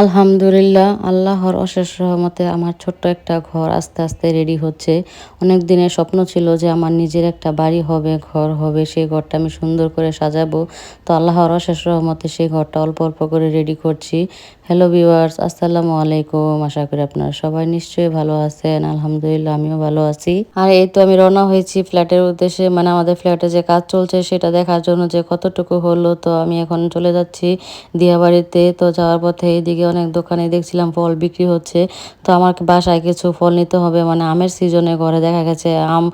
আলহামদুলিল্লাহ, আল্লাহর অশেষ রহমতে আমার ছোট্ট একটা ঘর আস্তে আস্তে রেডি হচ্ছে। অনেক দিনের স্বপ্ন ছিল যে আমার নিজের একটা বাড়ি হবে, ঘর হবে সেই ঘরটা আমি সুন্দর করে সাজাবো। তো আল্লাহর অশেষ রহমতে সেই ঘরটা অল্প অল্প করে রেডি করছি। হ্যালো ভিউয়ার্স আসসালামু আলাইকুম। আশা করি আপনারা সবাই নিশ্চয়ই ভালো আছেন। আলহামদুলিল্লাহ, আমিও ভালো আছি। আর এই তো আমি রওনা হয়েছি ফ্ল্যাটের উদ্দেশ্যে। মানে আমাদের ফ্ল্যাটে যে কাজ চলছে সেটা দেখার জন্য যে কতটুকু হলো, তো আমি এখন চলে যাচ্ছি দিয়াবাড়িতে। তো যাওয়ার পথে এইদিকে অনেক দোকানে দেখছিলাম ফল বিক্রি হচ্ছে। তো আমার বাসায় কিছু ফল নিতে হবে মানে আমের সিজনে ঘরে দেখা গেছে আম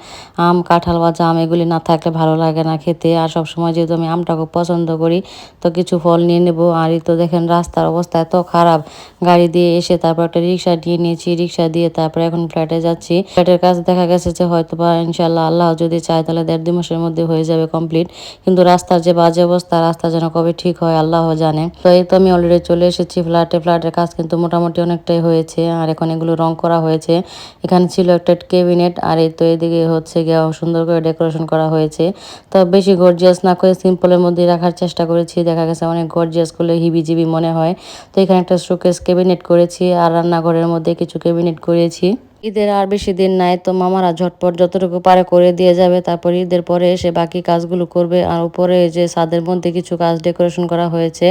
আম, কাঁঠাল বা জাম এগুলি না থাকলে ভালো লাগে না খেতে। আর সব সময় যেহেতু আমি আমটা খুব পছন্দ করি, তো কিছু ফল নিয়ে নেব। আর তো দেখেন রাস্তার অবস্থা এত খারাপ। গাড়ি দিয়ে এসে তারপর একটা রিক্সা নিয়ে নিয়েছি, রিক্সা দিয়ে তারপরে এখন ফ্ল্যাটে যাচ্ছি। ফ্ল্যাটের কাজ দেখা গেছে যে হয়তো বা ইনশাল্লাহ আল্লাহ যদি চায় তাহলে দেড় দুই মাসের মধ্যে হয়ে যাবে কমপ্লিট কিন্তু রাস্তার যে বাজে অবস্থা, রাস্তা যেন কবে ঠিক হয় আল্লাহ জানে। তো এই তো আমি অলরেডি চলে এসেছি ফ্ল্যাটে ফ্ল্যাটের কাজ কিন্তু মোটামুটি অনেকটাই হয়েছে। আর এখন এগুলো রং করা হয়েছে। এখানে ছিল একটা ক্যাবিনেট আর এই তো এদিকে হচ্ছে গিয়ে সুন্দর করে ডেকোরেশন করা হয়েছে। তো বেশি গর্জিয়াস না করে সিম্পলের মধ্যে রাখার চেষ্টা করেছি। দেখা গেছে অনেক গর্জিয়াস করলে হিবিজিবি মনে হয়। তো এখানে একটা শোকেস ক্যাবিনেট করেছি আর রান্নাঘরের মধ্যে কিছু ক্যাবিনেট করেছি। ঈদের আর বেশি দিন নাই, তো মামারা ঝটপট যতটুকু পারে করে দিয়ে যাবে। তারপর ঈদের পরে এসে বাকি কাজগুলো করবে। আর উপরে যে ছাদের মধ্যে কিছু কাজ ডেকোরেশন করা হয়েছে।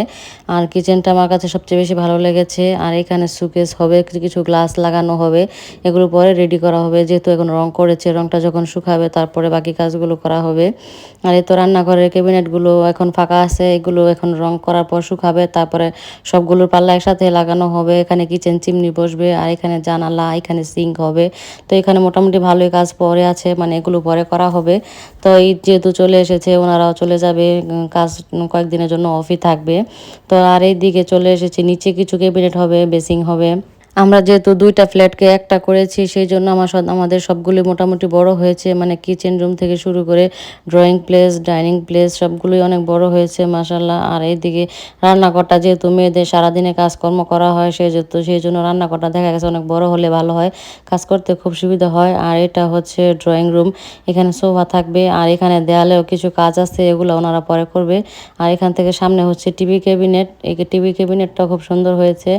আর কিচেনটা আমার কাছে সবচেয়ে বেশি ভালো লেগেছে। আর এখানে সুকেস হবে কিছু গ্লাস লাগানো হবে। এগুলো পরে রেডি করা হবে। যেহেতু এখন রং করেছে, রংটা যখন শুকাবে তারপরে বাকি কাজগুলো করা হবে। আর এই তো রান্নাঘরের ক্যাবিনেটগুলো এখন ফাঁকা আছে। এগুলো এখন রং করার পর শুকাবে। তারপরে সবগুলোর পাল্লা একসাথে লাগানো হবে। এখানে কিচেন চিমনি বসবে। আর এখানে জানালা, এখানে সিঙ্ক হবে। তো এখানে মোটামুটি ভালোই কাজ পরে আছে মানে এগুলো পরে করা হবে। তো এই যেহেতু চলে এসেছে, ওনারাও চলে যাবে কাজ কয়েকদিনের জন্য অফই থাকবে। তো আর এই দিকে চলে এসেছি, নিচে কিছু ক্যাবিনেট হবে বেসিং হবে। আমরা যেহেতু দুইটা ফ্ল্যাটকে একটা করেছি, সেই জন্য আমার আমাদের সবগুলি মোটামুটি বড় হয়েছে। মানে কিচেন রুম থেকে শুরু করে ড্রয়িং প্লেস ডাইনিং প্লেস সবগুলোই অনেক বড় হয়েছে মাসাল্লাহ আর এইদিকে রান্নাঘরটা যেহেতু মেয়েদের সারাদিনে কাজকর্ম করা হয়, সেই যেহেতু সেই জন্য রান্নাঘরটা দেখা গেছে অনেক বড় হলে ভালো হয়। কাজ করতে খুব সুবিধা হয়। আর এটা হচ্ছে ড্রয়িং রুম এখানে সোফা থাকবে। আর এখানে দেয়ালেও কিছু কাজ আছে, এগুলো ওনারা পরে করবে। আর এখান থেকে সামনে হচ্ছে টিভি ক্যাবিনেট। এই টিভি ক্যাবিনেটটা খুব সুন্দর হয়েছে।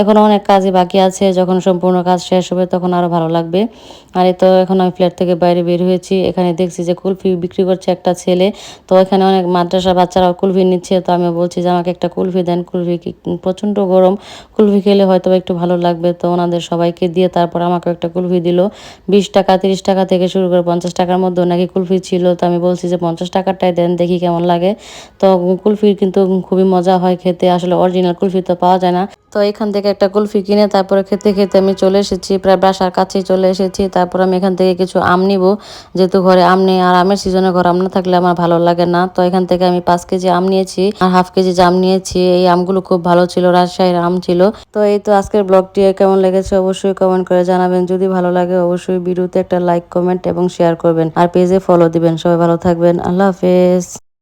এখনও অনেক কাজই বাকি আছে, যখন সম্পূর্ণ কাজ শেষ হবে তখন আরও ভালো লাগবে। আর তো এখন আমি ফ্ল্যাট থেকে বাইরে বের হয়েছি, এখানে দেখছি যে কুলফি বিক্রি করছে একটা ছেলে। তো এখানে অনেক মাদ্রাসা বাচ্চারাও কুলফি নিচ্ছে, তো আমি বলছি যে আমাকে একটা কুলফি দেন, কুলফি প্রচণ্ড গরম। কুলফি খেলে হয়তো একটু ভালো লাগবে, তো ওনাদের সবাইকে দিয়ে তারপর আমাকে একটা কুলফি দিল। বিশ টাকা, তিরিশ টাকা থেকে শুরু করে পঞ্চাশ টাকার মধ্যেও নাকি কুলফি ছিল, তো আমি বলছি যে পঞ্চাশ টাকারটাই দেন, দেখি কেমন লাগে। তো কুলফির কিন্তু খুবই মজা হয় খেতে, আসলে অরিজিনাল কুলফি তো পাওয়া যায় না। তো এখান থেকে একটা কুলফি কিনে তারপরে খেতে খেতে আমি চলে এসেছি, প্রায় বাসার কাছেই চলে এসেছি। তারপর আমি এখান থেকে কিছু আম নিব। যেহেতু ঘরে আম নেই আর আমের সিজনে ঘরে আম না থাকলে আমার ভালো লাগে না। তো এখান থেকে আমি পাঁচ কেজি আম নিয়েছি আর হাফ কেজি জাম নিয়েছি, এই আমগুলো খুব ভালো ছিল, রাজশাহীর আম ছিল। তো এই তো আজকের ব্লগটি কেমন লেগেছে অবশ্যই কমেন্ট করে জানাবেন। যদি ভালো লাগে অবশ্যই ভিডিওতে একটা লাইক কমেন্ট এবং শেয়ার করবেন। আর পেজে ফলো দিবেন। সবাই ভালো থাকবেন। আল্লাহ হাফেজ।